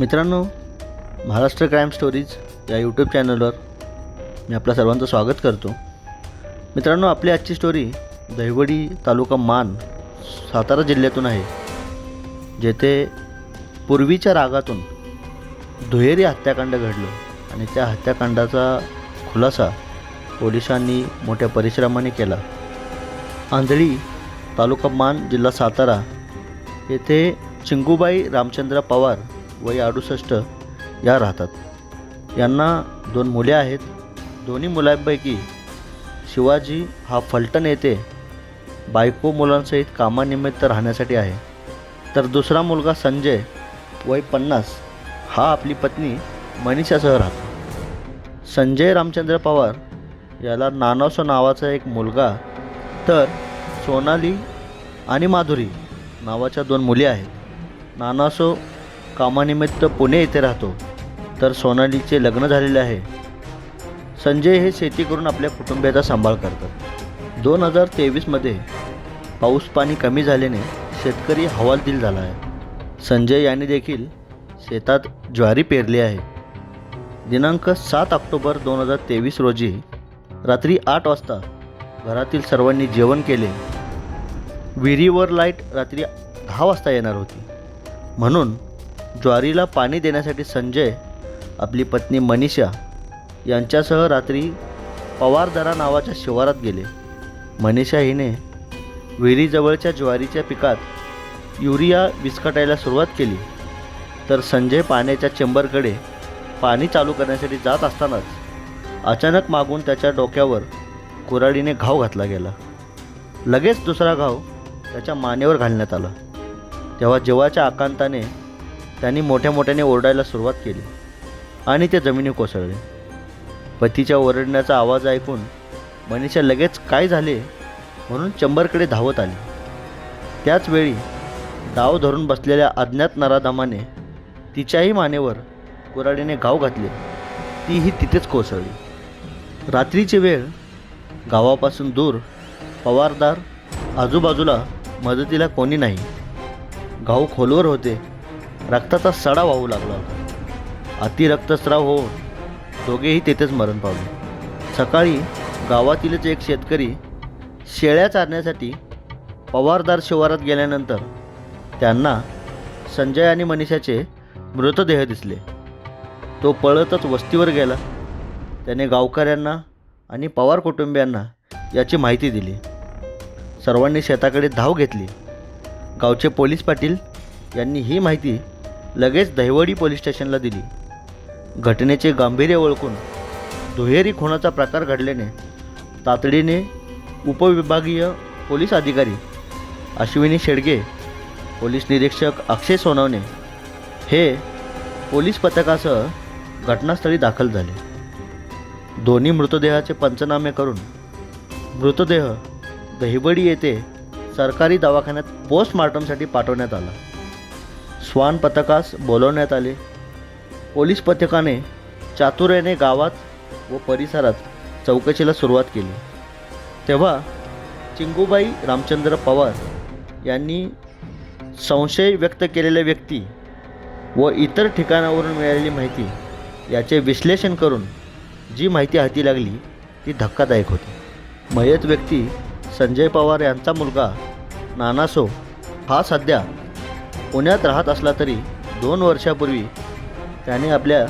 मित्रांनो Maharashtra crime stories या YouTube चॅनलवर मी आपल्या सर्वांचं स्वागत करतो. मित्रांनो आपली आजची स्टोरी दहिवडी तालुका मान सातारा जिल्ह्यातून आहे. जेथे पूर्वीच्या रागातून दुहेरी हत्याकांड घडलं आणि त्या हत्याकांडाचा खुलासा पोलिसांनी मोठ्या परिश्रमाने केला. आंधळी तालुका मान जिल्हा सातारा येथे चिंगूबाई रामचंद्र पवार वय अडुसष्ट या राहतात. यांना दोन मुले आहेत. दोन्ही मुलांपैकी शिवाजी हा फलटण येथे बायको मुलांसहित कामानिमित्त राहण्यासाठी आहे. तर दुसरा मुलगा संजय वय पन्नास हा आपली पत्नी मनीषासह राहतो. संजय रामचंद्र पवार याला नानासो नावाचा एक मुलगा तर सोनाली आणि माधुरी नावाच्या दोन मुली आहेत. नानासो कामानिमित्त पुणे येथे राहतो. तर सोनालीचे लग्न झालेले आहे. संजय हे शेती करून आपल्या कुटुंबियाचा सांभाळ करतात. दोन हजार तेवीसमध्ये पाऊस पाणी कमी झाल्याने शेतकरी हवालदिल झाला आहे. संजय यांनी देखील शेतात ज्वारी पेरली आहे. दिनांक सात ऑक्टोबर दोन हजार तेवीस रोजी रात्री आठ वाजता घरातील सर्वांनी जेवण केले. विहिरीवर लाइट रात्री दहा वाजता येणार होती. म्हणून ज्वारीला पाणी देण्यासाठी संजय आपली पत्नी मनीषा यांच्यासह रात्री पवारदरा नावाच्या शिवारात गेले. मनीषा हिने विहिरीजवळच्या ज्वारीच्या पिकात युरिया विस्कटायला सुरुवात केली. तर संजय पाण्याच्या चेंबरकडे पाणी चालू करण्यासाठी जात असतानाच अचानक मागून त्याच्या डोक्यावर कुऱ्हाडीने घाव घातला गेला. लगेच दुसरा घाव त्याच्या मानेवर घालण्यात आला. तेव्हा जीवाच्या आकांताने त्यांनी मोठ्या मोठ्याने ओरडायला सुरुवात केली. आणि ते जमिनी कोसळले. पतीच्या ओरडण्याचा आवाज ऐकून मनीषा लगेच काय झाले म्हणून चंबरकडे धावत आली. त्याचवेळी डाव धरून बसलेल्या अज्ञात नराधामाने तिच्याही मानेवर कुऱ्हाडीने घाव घातले. तीही तिथेच कोसळली. रात्रीची वेळ गावापासून दूर पवारदार आजूबाजूला मदतीला कोणी नाही. घाव खोलवर होते. रक्ताचा सडा वाहू लागला होता. अतिरक्तस्राव होऊन दोघेही तेथेच मरण पावले. सकाळी गावातीलच एक शेतकरी शेळ्या चारण्यासाठी पवारदार शिवारात गेल्यानंतर त्यांना संजय आणि मनीषाचे मृतदेह दिसले. तो पळतच वस्तीवर गेला. त्याने गावकऱ्यांना आणि पवार कुटुंबियांना याची माहिती दिली. सर्वांनी शेताकडे धाव घेतली. गावचे पोलीस पाटील यांनी ही माहिती लगेच दहिवडी पोलीस स्टेशनला दिली. घटनेचे गांभीर्य ओळखून दुहेरी खुनाचा प्रकार घडल्याने तातडीने उपविभागीय पोलीस अधिकारी अश्विनी शेडगे पोलीस निरीक्षक अक्षय सोनवणे हे पोलीस पथकासह घटनास्थळी दाखल झाले. दोन्ही मृतदेहाचे पंचनामे करून मृतदेह दहिवडी येथे सरकारी दवाखान्यात पोस्टमार्टमसाठी पाठवण्यात आला. श्वान पथकास बोलवण्यात आले. पोलीस पथकाने चातुर्याने गावात व परिसरात चौकशीला सुरुवात केली. तेव्हा चिंगूबाई रामचंद्र पवार यांनी संशय व्यक्त केलेल्या व्यक्ती व इतर ठिकाणावरून मिळालेली माहिती याचे विश्लेषण करून जी माहिती हाती लागली ती धक्कादायक होती. मयत व्यक्ती संजय पवार यांचा मुलगा नानासो हा सध्या पुण्यात राहत असला तरी दोन वर्षापूर्वी त्याने आपल्या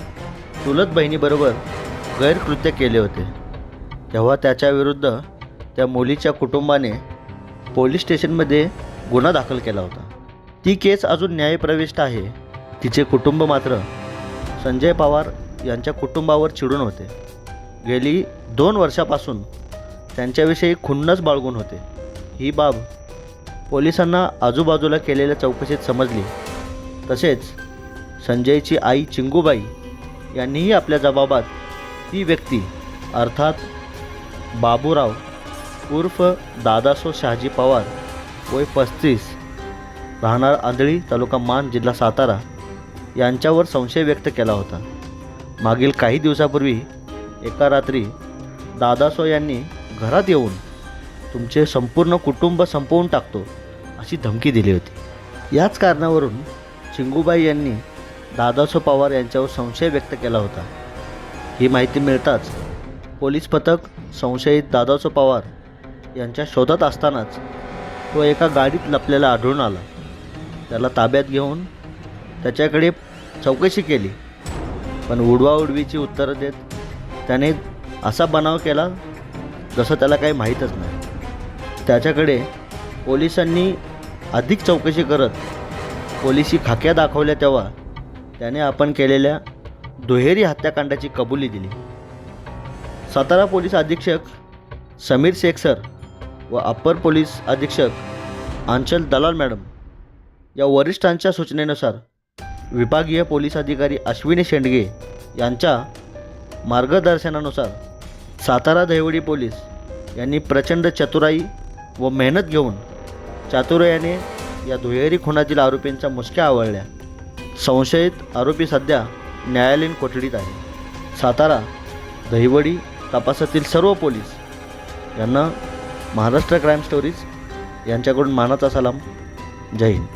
चुलत बहिणीबरोबर गैरकृत्य केले होते. तेव्हा त्याच्याविरुद्ध त्या मुलीच्या कुटुंबाने पोलीस स्टेशनमध्ये गुन्हा दाखल केला होता. ती केस अजून न्यायप्रविष्ट आहे. तिचे कुटुंब मात्र संजय पवार यांच्या कुटुंबावर चिडून होते. गेली दोन वर्षापासून त्यांच्याविषयी खुन्नस बाळगून होते. ही बाब पोलिसांना आजूबाजूला केलेल्या चौकशीत समजली. तसेच संजयची आई चिंगूबाई यांनीही आपल्या जबाबात ती व्यक्ती अर्थात बाबूराव उर्फ दादासो शहाजी पवार वय पस्तीस राहणार आंधळी तालुका मान जिल्हा सातारा यांच्यावर संशय व्यक्त केला होता. मागील काही दिवसापूर्वी एका रात्री दादासो यांनी घरात येऊन तुमचे संपूर्ण कुटुंब संपवून टाकतो अशी धमकी दिली होती. याच कारणावरून चिंगूबाई यांनी दादासो पवार यांच्यावर संशय व्यक्त केला होता. ही माहिती मिळताच पोलीस पथक संशयित दादासो पवार यांच्या शोधात असतानाच तो एका गाडीत लपलेला आढळून आला. त्याला ताब्यात घेऊन त्याच्याकडे चौकशी केली पण उडवाउडवीची उत्तरं देत त्याने असा बनाव केला जसं त्याला काही माहीतच नाही. त्याच्याकडे पोलिसांनी अधिक चौकशी करत पोलिसी खाक्या दाखवल्या तेव्हा त्याने आपण केलेल्या दुहेरी हत्याकांडाची कबुली दिली. सातारा पोलीस अधीक्षक समीर शेख सर व अप्पर पोलीस अधीक्षक आंचल दलाल मॅडम या वरिष्ठांच्या सूचनेनुसार विभागीय पोलीस अधिकारी अश्विनी शेंडगे यांच्या मार्गदर्शनानुसार सातारा दहिवडी पोलीस यांनी प्रचंड चतुराई व मेहनत घेऊन चातुर्याने या दुहेरी खुनातील आरोपींच्या मुसक्या आवळल्या. संशयित आरोपी सध्या न्यायालयीन कोठडीत आहे. सातारा दहिवडी तपासातील सर्व पोलीस यांना महाराष्ट्र क्राईम स्टोरीज यांच्याकडून मानाचा सलाम. जय हिंद.